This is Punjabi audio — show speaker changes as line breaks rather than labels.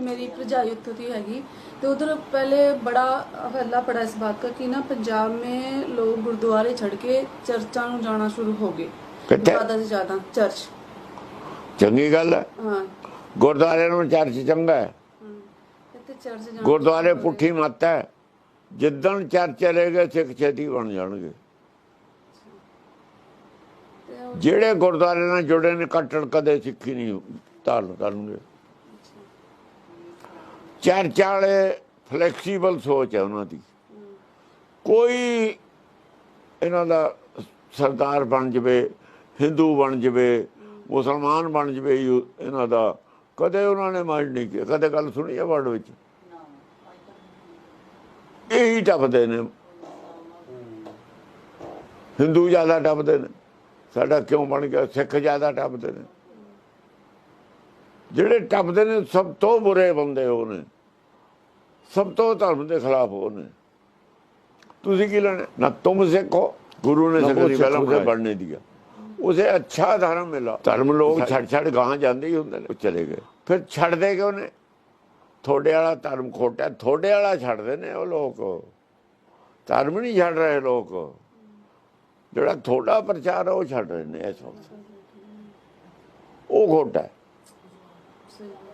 ਮੇਰੀ ਭਰਜਾਈ ਉੱਥੋਂ ਦੀ ਹੈਗੀ ਤੇ उधर पहले बड़ा हल्ला पड़ा इस बात का कि ना पंजाब में लोग गुरुद्वारे छड़ के चर्चा ਨੂੰ ਜਾਣਾ ਸ਼ੁਰੂ ਹੋ ਗਏ
ਕਿੱਥੇ?
ਜ਼ਿਆਦਾ ਤੋਂ ਜ਼ਿਆਦਾ ਚਰਚ
ਚੰਗੀ ਗੱਲ ਹੈ
ਹਾਂ
ਗੁਰਦੁਆਰੇ ਨੂੰ ਚਰਚ ਚੰਗਾ ਹੈ
ਹਮ, ਇੱਥੇ ਚਰਚ ਜਾਣਾ
ਗੁਰਦੁਆਰੇ ਪੁੱਠੀ ਮੱਤ ਹੈ ਜਿੱਦਣ ਚਰਚ ਚਲੇਗੇ ਸਿੱਖ ਛੇਤੀ ਬਣ ਜਾਣਗੇ
ਤੇ ਉਹ-
ਜਿਹੜੇ ਗੁਰਦੁਆਰੇ ਨਾਲ ਜੁੜੇ ਨੇ ਕੱਟੜ ਕਦੇ ਸਿੱਖੀ ਨਹੀਂ ਧਾਰਨ ਕਰਨਗੇ ਚਰਚਾ ਵਾਲੇ ਫਲੈਕਸੀਬਲ ਸੋਚ ਹੈ ਉਹਨਾਂ ਦੀ। ਕੋਈ ਇਹਨਾਂ ਦਾ ਸਰਦਾਰ ਬਣ ਜਵੇ, ਹਿੰਦੂ ਬਣ ਜਵੇ, ਮੁਸਲਮਾਨ ਬਣ ਜਵੇ ਇਹਨਾਂ ਦਾ ਕਦੇ ਉਹਨਾਂ ਨੇ ਮਾਈਂਡ ਨਹੀਂ ਕੀਤਾ, ਕਦੇ ਗੱਲ ਸੁਣੀ ਹੈ ਵਰਡ ਵਿੱਚ? ਇਹੀ ਟੱਪਦੇ ਨੇ। ਹਿੰਦੂ ਜ਼ਿਆਦਾ ਟੱਪਦੇ ਨੇ, ਸਾਡਾ ਕਿਉਂ ਬਣ ਗਿਆ, ਸਿੱਖ ਜ਼ਿਆਦਾ ਟੱਪਦੇ ਨੇ। ਜਿਹੜੇ ਟੱਪਦੇ ਨੇ ਸਭ ਤੋਂ ਬੁਰੇ ਬੰਦੇ ਉਹ ਨੇ। ਸਭ ਤੋਂ ਧਰਮ ਦੇ ਖਿਲਾਫ ਉਹ ਨੇ। ਤੁਸੀਂ ਕੀ ਲੈਣਾ? ਨਾ ਤੁਮ ਸਿੱਖੋ। ਗੁਰੂ ਨੇ ਸਿੱਖ ਪਹਿਲਾਂ ਉਸੇ ਬਣਨੇ ਦਿਆ ਉਸੇ ਅੱਛਾ ਧਰਮ ਮਿਲਾ। ਧਰਮ ਲੋਕ ਛੱਡ ਛੱਡ ਗਾਂ ਜਾਂਦੇ ਹੀ ਹੁੰਦੇ ਨੇ। ਉਹ ਚਲੇ ਗਏ। ਫਿਰ ਛੱਡਦੇ ਕਿਉਂ ਨੇ? ਥੋੜੇ ਵਾਲਾ ਧਰਮ ਖੋਟਾ ਥੋੜੇ ਵਾਲਾ ਛੱਡਦੇ ਨੇ ਉਹ ਲੋਕ। ਧਰਮ ਨਹੀਂ ਛੱਡ ਰਹੇ ਲੋਕ। ਜਿਹੜਾ ਥੋੜਾ ਪ੍ਰਚਾਰ ਹੈ ਉਹ ਛੱਡ ਰਹੇ ਨੇ ਇਸ ਵਕਤ। ਉਹ ਖੋਟਾ
Absolutely.